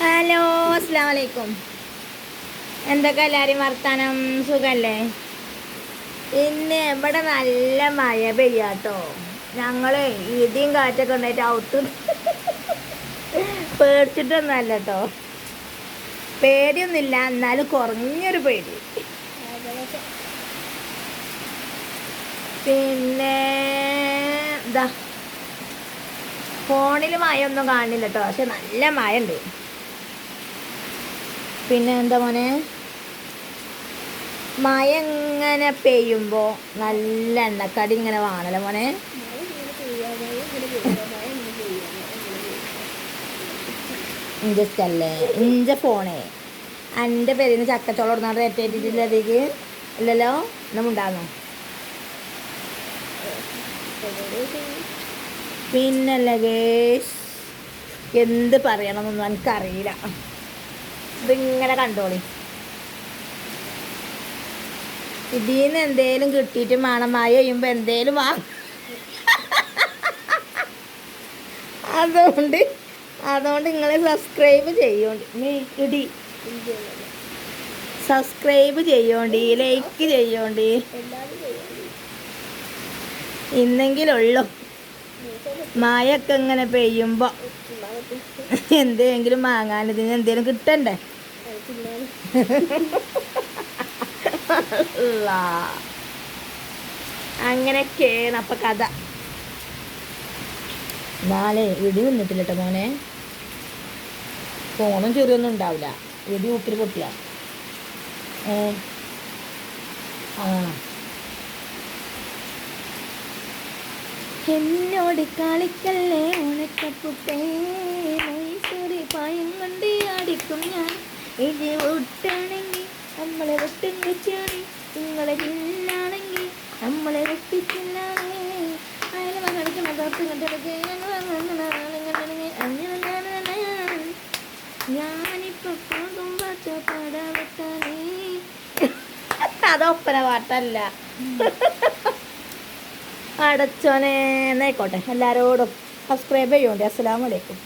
Hello അസ്സാം വലൈക്കും എന്തൊക്കെ എല്ലാവരും വർത്താനം? സുഖല്ലേ? ഇന്ന് ഇവിടെ നല്ല മഴ പെയ്യാട്ടോ. ഞങ്ങൾ ഇടിയും കാറ്റൊക്കെ ഉണ്ടായിട്ട് ഔട്ട് പേടിച്ചിട്ടൊന്നല്ല കേട്ടോ പേടിയൊന്നുമില്ല എന്നാലും കുറഞ്ഞൊരു പേടി. പിന്നെ ഇതാ ഫോണിൽ മഴ ഒന്നും കാണില്ല കേട്ടോ പക്ഷെ നല്ല മഴ ഉണ്ട് പിന്നെ എന്താ മോനെ? മഴ ഇങ്ങനെ പെയ്യുമ്പോൾ നല്ല എണ്ണക്കടി ഇങ്ങനെ വാണല്ലോ മോനെ? ഇഞ്ചല്ലേ ഇഞ്ച ഫോണേ. എന്റെ പേരിന് ചക്കച്ചോളം ഇടുന്ന ഏറ്റേറ്റിട്ടില്ല അതിക്ക് ഇല്ലല്ലോ? ഒന്നും ഉണ്ടാകുന്നു പിന്നല്ലേ ഗേഷ്? എന്ത് പറയണമെന്നൊന്നും എനിക്കറിയില്ല. ഇതിങ്ങനെ കണ്ടോളി. ഇതിന്ന് എന്തേലും കിട്ടിയിട്ട് മണമായി കഴിയുമ്പോൾ എന്തേലും വാങ്ങ അതുകൊണ്ട് അതുകൊണ്ട് നിങ്ങളെ സബ്സ്ക്രൈബ് ചെയ്യോണ്ട്. മീ ഇടി. സബ്സ്ക്രൈബ് ചെയ്യോണ്ടി ലൈക്ക് ചെയ്യോണ്ടി. ഇന്നെങ്കിലുള്ളൂ. മായൊക്കെ ഇങ്ങനെ പെയ്യുമ്പോൾ എന്തെങ്കിലും വാങ്ങാൻ എന്തേലും കിട്ടണ്ടേ. അങ്ങനെയൊക്കെയാണ് അപ്പൊ കഥ. നാളെ ഇടി നിന്നിട്ടില്ല കേട്ടോ മോനെ. ഫോണും ചെറിയൊന്നും ഉണ്ടാവില്ല. ഇടി ഊക്കിൽ പൊട്ടിയ. ഏ? ആ. എന്നോട് കളിക്കല്ലേ ഉണക്കപ്പുട്ടേ മൈസൂരി പായം കൊണ്ട് അടിക്കും ഞാൻ ഇനി വിട്ടാണെങ്കിൽ നമ്മളെ വിട്ടും വെച്ചാണ് നിങ്ങളെ ജില്ലാണെങ്കിൽ നമ്മളെ വെട്ടിച്ചില്ലാണേ കളിക്കണ ഞാനിപ്പോ പോകും അതൊപ്പന പാട്ടല്ല അടച്ചോനെ എന്നായിക്കോട്ടെ എല്ലാവരോടും സബ്സ്ക്രൈബ് ചെയ്യുന്നുണ്ട് അസ്സലാമലൈക്കും